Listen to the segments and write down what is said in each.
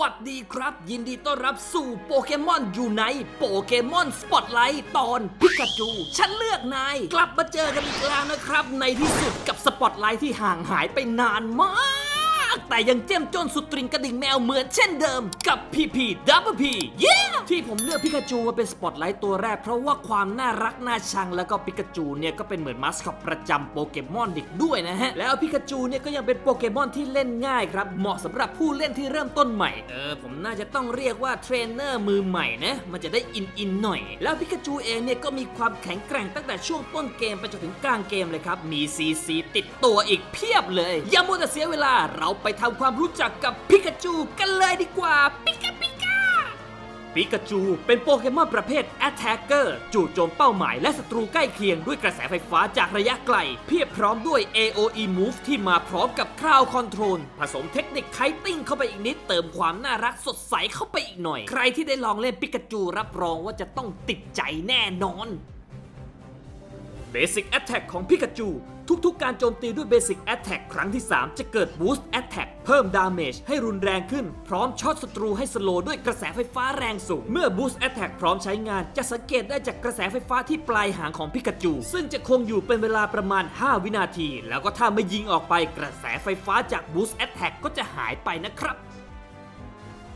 วัสดีครับ ยินดีต้อนรับสู่โปเกมอนอยู่ในโปเกมอนสปอตไลท์ตอนพิกาจู ฉันเลือกนาย กลับมาเจอกันอีกแล้วนะครับ ในที่สุดกับสปอตไลท์ที่ห่างหายไปนานมาก แต่ยังเจ้มจนสุดตริงกระดิ่งแมวเหมือนเช่นเดิม กับพีพีดับเบิลพีเย้ที่ผมเลือกพิกาจูมาเป็นสปอตไลท์ตัวแรก เพราะว่าความน่ารักน่าชังแล้วก็พิกาจูเนี่ยก็เป็นเหมือนมาสคอตประจำโปเกมอนอีกด้วยนะฮะ แล้วพิกาจูเนี่ยก็ยังเป็นโปเกมอนที่เล่นง่ายครับ เหมาะสำหรับผู้เล่นที่เริ่มต้นใหม่ เออผมน่าจะต้องเรียกว่าเทรนเนอร์มือใหม่นะมันจะได้อินอินหน่อย แล้วพิกาจูเองเนี่ยก็มีความแข็งแกร่งตั้งแต่ช่วงต้นเกมไปจนถึงกลางเกมเลยครับมีซีซีติดตัวอีกเพียบเลยอย่ามัวแต่เสียเวลาเราไปทำความรู้จักกับพิกาจูกันเลยดีกว่าปิกาปิกาปิกาจูเป็นโปเกมอนประเภท Attacker จู่โจมเป้าหมายและศัตรูใกล้เคียงด้วยกระแสไฟฟ้าจากระยะไกล เพียบพร้อมด้วย AOE Move ที่มาพร้อมกับ Crowd Control ผสมเทคนิคไคติ้งเข้าไปอีกนิด เติมความน่ารักสดใสเข้าไปอีกหน่อย ใครที่ได้ลองเล่นปิกาจูรับรองว่าจะต้องติดใจแน่นอน Basic Attack ของพิกาจูทุกๆ การโจมตีด้วย Basic Attack ครั้งที่ 3 จะเกิด Boost Attack เพิ่ม Damage ให้รุนแรงขึ้น พร้อมช็อตศัตรูให้สโลด้วยกระแสไฟฟ้าแรงสูง เมื่อ Boost Attack พร้อมใช้งานจะสังเกตได้จากกระแสไฟฟ้าที่ปลายหางของพิกาจู ซึ่งจะคงอยู่เป็นเวลาประมาณ 5 วินาที แล้วก็ถ้าไม่ยิงออกไปกระแสไฟฟ้าจาก Boost Attack ก็จะหายไปนะครับ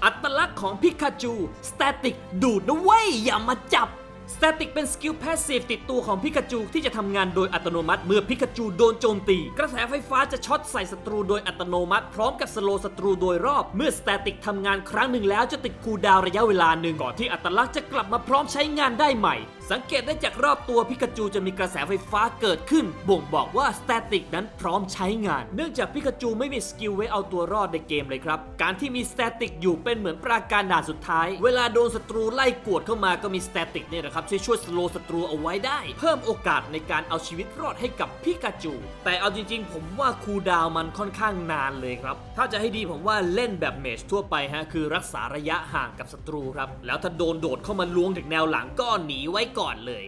อัตลักษณ์ของพิกาจู สแตติกดูดนะเว้ยอย่ามาจับ สแตติกเป็นสกิลแพสซีฟติดตัวของพิกาจูที่จะทำงานโดยอัตโนมัติเมื่อพิกาจูโดนโจมตี กระแสไฟฟ้าจะช็อตใส่ศัตรูโดยอัตโนมัติ พร้อมกับสโลศัตรูโดยรอบ เมื่อสแตติกทำงานครั้งหนึ่งแล้วจะติดคูดาวระยะเวลาหนึ่งก่อนที่อัตลักษณ์จะกลับมาพร้อมใช้งานได้ใหม่ สังเกตได้จากรอบตัวพิกาจูจะมีกระแสไฟฟ้าเกิดขึ้น บ่งบอกว่าสแตติกนั้นพร้อมใช้งาน เนื่องจากพิกาจูไม่มีสกิลไว้เอาตัวรอดในเกมเลยครับ การที่มีสแตติกอยู่เป็นเหมือนปราการด่านสุดท้าย เวลาโดนศัตรูไล่กวดเข้ามาก็มีสแตติกเนี่ยนะครับช่วยช่วยสโลว์ศัตรูเอาไว้ได้ เพิ่มโอกาสในการเอาชีวิตรอดให้กับพิกาจู แต่เอาจริง ๆ ผมว่าคูดาวมันค่อนข้างนานเลยครับ ถ้าจะให้ดีผมว่าเล่นแบบเมจทั่วไปฮะคือรักษาระยะห่างกับศัตรูครับแล้วถ้าโดนโดดเข้ามาล้วงถึงแนวหลังก็หนีไว้ก่อนเลย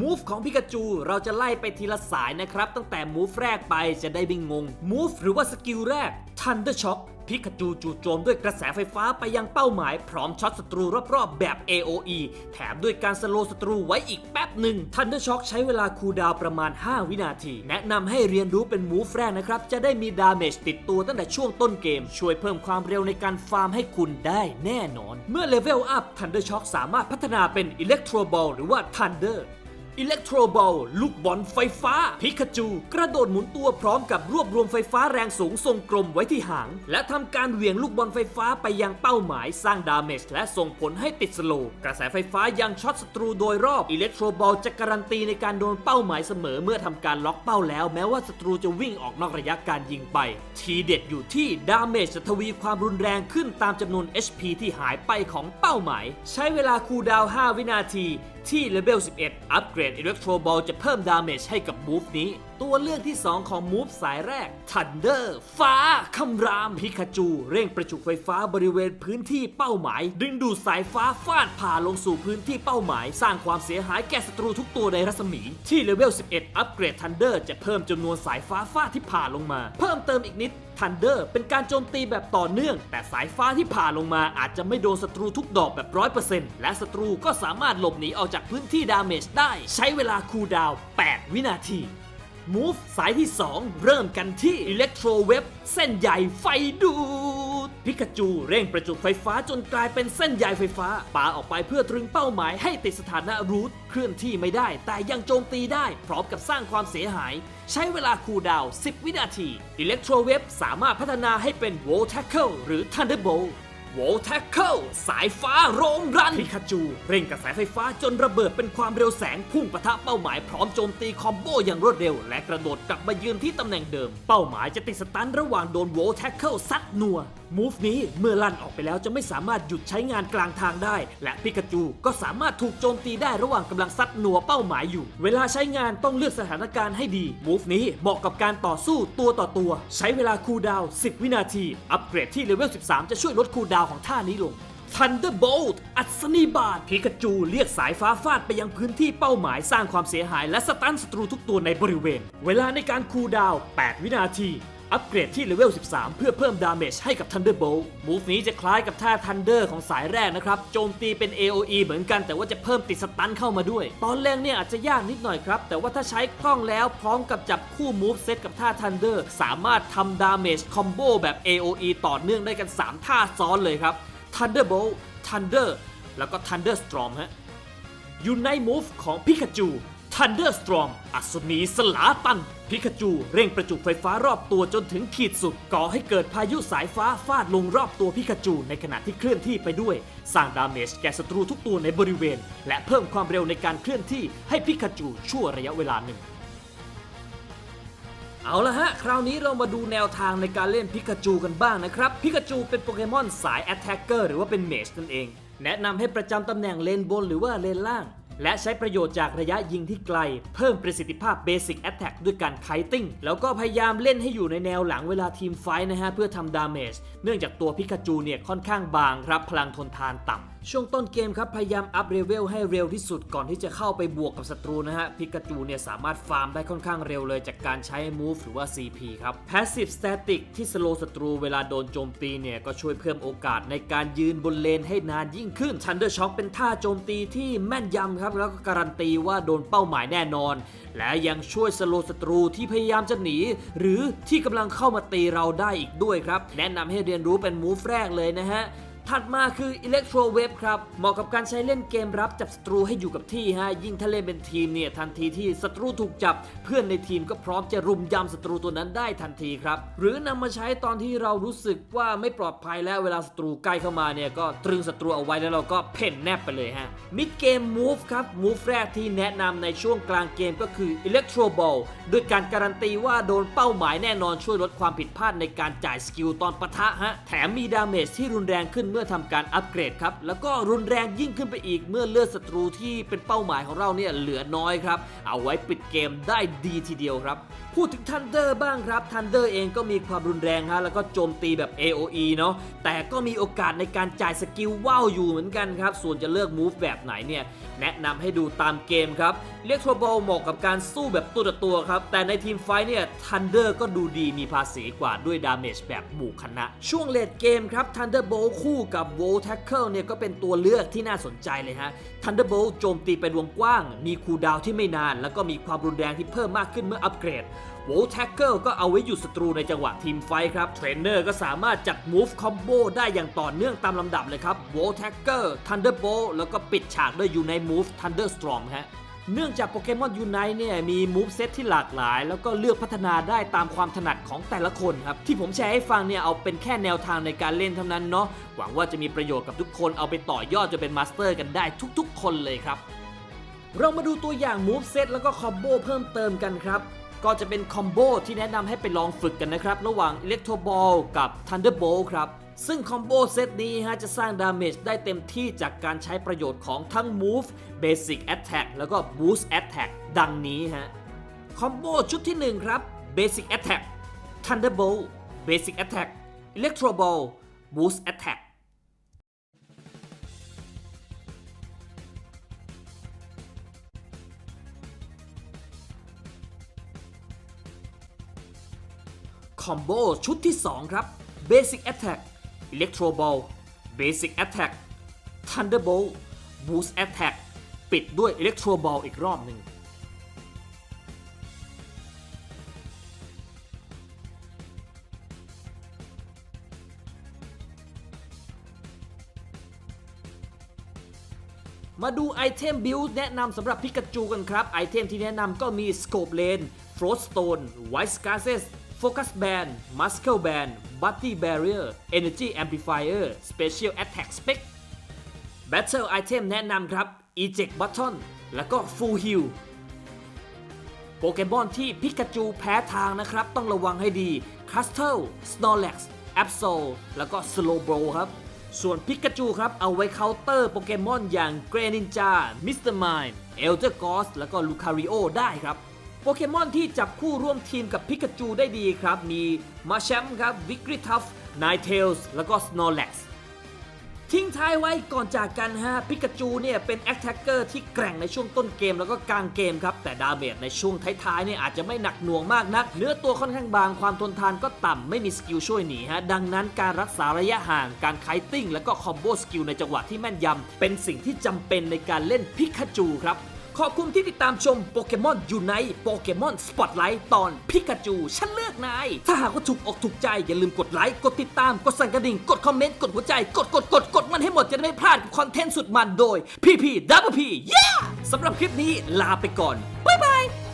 มูฟของพิกาจูเราจะไล่ไปทีละสายนะครับ ตั้งแต่มูฟแรกไปจะได้ไม่งงมูฟหรือว่าสกิลแรก Thunder Shock พิกาจูจู่โจมด้วยกระแสไฟฟ้าไปยังเป้าหมาย พร้อมช็อตศัตรูรอบๆ แบบ AOE แถมด้วยการสโลว์ศัตรูไว้อีกแป๊บหนึ่ง Thunder Shock ใช้เวลาคูลดาวประมาณ 5 วินาที แนะนำให้เรียนรู้เป็น Move แรกนะครับ จะได้มีดาเมจติดตัวตั้งแต่ช่วงต้นเกม ช่วยเพิ่มความเร็วในการฟาร์มให้คุณได้แน่นอน เมื่อเลเวลอัพ Thunder Shock สามารถพัฒนาเป็น Electro Ball หรือว่า Thunder อิ อิเล็กโทรบอลลูกบอลไฟฟ้า พิกาจู กระโดดหมุนตัวพร้อมกับรวบรวมไฟฟ้าแรงสูงทรงกลมไว้ที่หาง และทำการเหวี่ยงลูกบอลไฟฟ้าไปยังเป้าหมายสร้างดาเมจและส่งผลให้ติดสโลกระแสไฟฟ้ายังช็อตศัตรูโดยรอบอิเล็กโทรบอลจะการันตีในการโดนเป้าหมายเสมอเมื่อทำการล็อกเป้าแล้ว แม้ว่าศัตรูจะวิ่งออกนอกระยะการยิงไป ทีเด็ดอยู่ที่ดาเมจจะทวีความรุนแรงขึ้นตามจำนวน HP ที่หายไปของเป้าหมาย ใช้เวลาคูลดาวน์5วินาที ที่เลเวล11 อัปเกรดอิเล็กโทรบอลจะเพิ่มดาเมจให้กับบูฟนี้ ตัวเลือกที่ 2 ของมูฟสายแรก Thunder ฟ้าคำราม พิกาจู เร่งประจุไฟฟ้าบริเวณพื้นที่เป้าหมาย ดึงดูดสายฟ้าฟาดผ่าลงสู่พื้นที่เป้าหมาย สร้างความเสียหายแก่ศัตรูทุกตัวในรัศมี ที่เลเวล 11 อัปเกรด Thunder จะเพิ่มจำนวนสายฟ้าฟาดที่ผ่าลงมา เพิ่มเติมอีกนิดทันเดอร์เป็นการโจมตีแบบต่อเนื่อง แต่สายฟ้าที่ผ่าลงมาอาจจะไม่โดนศัตรูทุกดอกแบบร้อยเปอร์เซ็นต์และศัตรูก็สามารถหลบหนีออกจากพื้นที่ดาเมจได้ ใช้เวลาคูลดาวน์8วินาที Move สายที่ 2 เริ่มกันที่ Electro Web เส้นใหญ่ไฟดูด พิกาจูเร่งประจุไฟฟ้าจนกลายเป็นเส้นใยไฟฟ้าปาออกไปเพื่อตรึงเป้าหมายให้ติดสถานะรูทเคลื่อนที่ไม่ได้ แต่ยังโจมตีได้ พร้อมกับสร้างความเสียหาย ใช้เวลาคูลดาวน์10 วินาที Electro Web สามารถพัฒนาให้เป็น w o l Tackle หรือ Thunderbolt วอลแท็กเกิลสายฟ้าโรมรันพิคาจู เร่งกระแสไฟฟ้าจนระเบิดเป็นความเร็วแสงพุ่งปะทะเป้าหมายพร้อมโจมตีคอมโบอย่างรวดเร็ว และกระโดดกลับมายืนที่ตำแหน่งเดิม เป้าหมายจะติดสตันระหว่างโดนวอลแท็กเกิลซัดนัวมูฟนี้เมื่อลั่นออกไปแล้วจะไม่สามารถหยุดใช้งานกลางทางได้ และพิกาจูก็สามารถถูกโจมตีได้ระหว่างกำลังซัดหนัวเป้าหมายอยู่ เวลาใช้งานต้องเลือกสถานการณ์ให้ดีมูฟนี้เหมาะกับการต่อสู้ตัวต่อตัว ใช้เวลาคูลดาวน์10 วินาที อัปเกรดที่เลเวล 13 จะช่วยลดคูลดาวน์ของท่านี้ลง Thunderbolt อัศนีบาทพิกาจูเรียกสายฟ้าฟาดไปยังพื้นที่เป้าหมายสร้างความเสียหายและสตันศัตรูทุกตัวในบริเวณ เวลาในการคูลดาวน์8วินาที อัปเกรดที่เลเวล 13 เพื่อเพิ่มดาเมจให้กับ Thunderbolt มูฟนี้จะคล้ายกับท่า Thunder ของสายแรกนะครับ โจมตีเป็น AOE เหมือนกันแต่ว่าจะเพิ่มติดสตันเข้ามาด้วย ตอนแรกเนี่ยอาจจะยากนิดหน่อยครับ แต่ว่าถ้าใช้คล่องแล้วพร้อมกับจับคู่มูฟเซตกับท่า Thunder สามารถทำดาเมจคอมโบแบบ AOE ต่อเนื่องได้กัน 3 ท่าซ้อนเลยครับ Thunderbolt Thunder แล้วก็ Thunderstorm ฮะยูไนมูฟของพิกาจู Thunderstorm อัศนีสลาตัน พิกาจูเร่งประจุไฟฟ้ารอบตัวจนถึงขีดสุด ก่อให้เกิดพายุสายฟ้าฟาดลงรอบตัวพิกาจู ในขณะที่เคลื่อนที่ไปด้วย สร้างดาเมจแก่ศัตรูทุกตัวในบริเวณ และเพิ่มความเร็วในการเคลื่อนที่ให้พิกาจูชั่วระยะเวลาหนึ่งเอาละฮะ คราวนี้เรามาดูแนวทางในการเล่นพิกาจูกันบ้างนะครับ พิกาจูเป็นโปเกมอนสายแอตแทกเกอร์หรือว่าเป็นเมจนั่นเอง แนะนำให้ประจำตำแหน่งเลนบนหรือว่าเลนล่าง และใช้ประโยชน์จากระยะยิงที่ไกล เพิ่มประสิทธิภาพเบสิกแอตแทกด้วยการไคติ้ง แล้วก็พยายามเล่นให้อยู่ในแนวหลังเวลาทีมไฟนะฮะ เพื่อทำดาเมจเนื่องจากตัวพิกาจูเนี่ยค่อนข้างบางครับ พลังทนทานต่ำช่วงต้นเกมครับ พยายามอัพเลเวลให้เร็วที่สุดก่อนที่จะเข้าไปบวกกับศัตรูนะฮะ พิกาจูเนี่ยสามารถฟาร์มได้ค่อนข้างเร็วเลยจากการใช้ move หรือว่า CP ครับ passive static ที่สโลศัตรูเวลาโดนโจมตีเนี่ย ก็ช่วยเพิ่มโอกาสในการยืนบนเลนให้นานยิ่งขึ้น Thunder Shock เป็นท่าโจมตีที่แม่นยำครับแล้วก็การันตีว่าโดนเป้าหมายแน่นอน และยังช่วยสโลศัตรูที่พยายามจะหนี หรือที่กำลังเข้ามาตีเราได้อีกด้วยครับ แนะนำให้เรียนรู้เป็นมูฟแรกเลยนะฮะ ถัดมาคือ Electro Wave ครับเหมาะกับการใช้เล่นเกมรับจับศัตรูให้อยู่กับที่ฮะยิ่งถ้าเล่นเป็นทีมเนี่ยทันทีที่ศัตรูถูกจับ เพื่อนในทีมก็พร้อมจะรุมยำศัตรูตัวนั้นได้ทันทีครับ หรือนำมาใช้ตอนที่เรารู้สึกว่าไม่ปลอดภัยแล้วเวลาศัตรูใกล้เข้ามาเนี่ยก็ตรึงศัตรูเอาไว้แล้วเราก็เพ่นแนบไปเลยฮะ Mid Game Move ครับ Move แรกที่แนะนำในช่วงกลางเกมก็คือ Electro Ball โดยการการันตีว่าโดนเป้าหมายแน่นอนช่วยลดความผิดพลาดในการจ่ายสกิลตอนปะทะฮะแถมมีดาเมจที่รุนแรงขึ้นมื่อทำการอัปเกรดครับ แล้วก็รุนแรงยิ่งขึ้นไปอีกเมื่อเลือดศัตรูที่เป็นเป้าหมายของเราเนี่ยเหลือน้อยครับ เอาไว้ปิดเกมได้ดีทีเดียวครับพูดถึง Thunder บ้างครับ Thunder เองก็มีความรุนแรงฮะแล้วก็โจมตีแบบ AOE เนาะแต่ก็มีโอกาสในการจ่ายสกิลว่าวอยู่เหมือนกันครับ ส่วนจะเลือก move แบบไหนเนี่ย แนะนำให้ดูตามเกมครับเรียกทรบอลเหมาะกับการสู้แบบตัวต่อตัวครับ แต่ในทีมไฟท์เนี่ย Thunder ก็ดูดีมีภาษีกว่าด้วยดาเมจแบบหมู่คณะ ช่วงเลดเกมครับ Thunderbolt คู่กับ Volt Tackle เนี่ยก็เป็นตัวเลือกที่น่าสนใจเลยฮะ Thunderbolt โจมตีเป็นวงกว้าง มีคูดาวที่ไม่นาน แล้วก็มีความรุนแรงที่เพิ่มมากขึ้นเมื่ออัปเกรด w o l Tackle ก็เอาไว้หยุดศัตรูในจังหวะทีมไฟครับ เทรนเนอร์ก็สามารถจัด Move Combo ได้อย่างต่อเนื่องตามลำดับเลยครับ w o l Tackle Thunderbolt แล้วก็ปิดฉากด้วย Unite Move Thunderstorm ฮะ เนื่องจากโปเกมอน Unite เนี่ยมี Move Set ที่หลากหลาย แล้วก็เลือกพัฒนาได้ตามความถนัดของแต่ละคนครับ ที่ผมแชร์ให้ฟังเนี่ยเอาเป็นแค่แนวทางในการเล่นเท่านั้นเนาะหวังว่าจะมีประโยชน์กับทุกคนเอาไปต่อยอดจนเป็นมาสเตอร์กันได้ทุกๆ คนเลยครับ เรามาดูตัวอย่าง Move Set แล้วก็คอมโบเพิ่มเติมกันครับก็จะเป็นคอมโบที่แนะนำให้ไปลองฝึกกันนะครับ ระหว่าง Electro Ball กับ Thunderbolt ครับ ซึ่งคอมโบเซตนี้ฮะจะสร้างดาเมจได้เต็มที่จากการใช้ประโยชน์ของทั้ง Move Basic Attack แล้วก็ Boost Attack ดังนี้ฮะ คอมโบชุดที่ 1 ครับ Basic Attack Thunderbolt Basic Attack Electro Ball Boost Attack คอมโบชุดที่ 2 ครับ Basic Attack Electro Ball Basic Attack Thunderbolt Boost Attack ปิดด้วย Electro Ball อีกรอบหนึ่งมาดูไอเทมบิลแนะนำสำหรับพิกาจูกันครับ ไอเทมที่แนะนำก็มี Scope Lane Frost Stone White Scarces Focus Band Muscle Band Body Barrier Energy Amplifier Special Attack Spec Battle Item แนะนำครับ Eject Button แล้วก็ Full Heal โปเกมอนที่พิกาจูแพ้ทางนะครับ ต้องระวังให้ดี c a s t l e Snorlax Absol แล้วก็ Slowbro ครับ ส่วนพิกาจูครับ เอาไว้เคาน์เตอร์โปเกมอนอย่าง Greninja Mr. Mime Elder Ghost แล้วก็ Lucario ได้ครับ โปเกมอนที่จับคู่ร่วมทีมกับพิกาจูได้ดีครับ มีมาแชมครับ Wigglytuff Ninetales แล้วก็ Snorlax ทิ้งท้ายไว้ก่อนจากกันฮะปิกาจูเนี่ยเป็นแอคแท็กเกอร์ที่แกร่งในช่วงต้นเกมแล้วก็กลางเกมครับ แต่ดาเมจในช่วงท้ายๆเนี่ยอาจจะไม่หนักหน่วงมากนัก เนื้อตัวค่อนข้างบางความทนทานก็ต่ำไม่มีสกิลช่วยหนีฮะ ดังนั้นการรักษาระยะห่างการไคติ้ง แล้วก็คอมโบสกิลในจังหวะที่แม่นยำเป็นสิ่งที่จำเป็นในการเล่นพิกาจูครับ ขอบคุณที่ติดตามชมโปเกมอนยูไนโปเกมอนสปอตไลท์ตอนพิกาจู ฉันเลือกนาย ถ้าหากว่าถูกอกถูกใจอย่าลืมกดไลค์ กดติดตาม กดสั่นกระดิ่ง กดคอมเมนต์ กดหัวใจ กดกดกดกดมันให้หมดจะได้ไม่พลาดกับคอนเทนต์สุดมันโดยพีพีดับเบิลพีเย้สำหรับคลิปนี้ลาไปก่อนบ๊ายบาย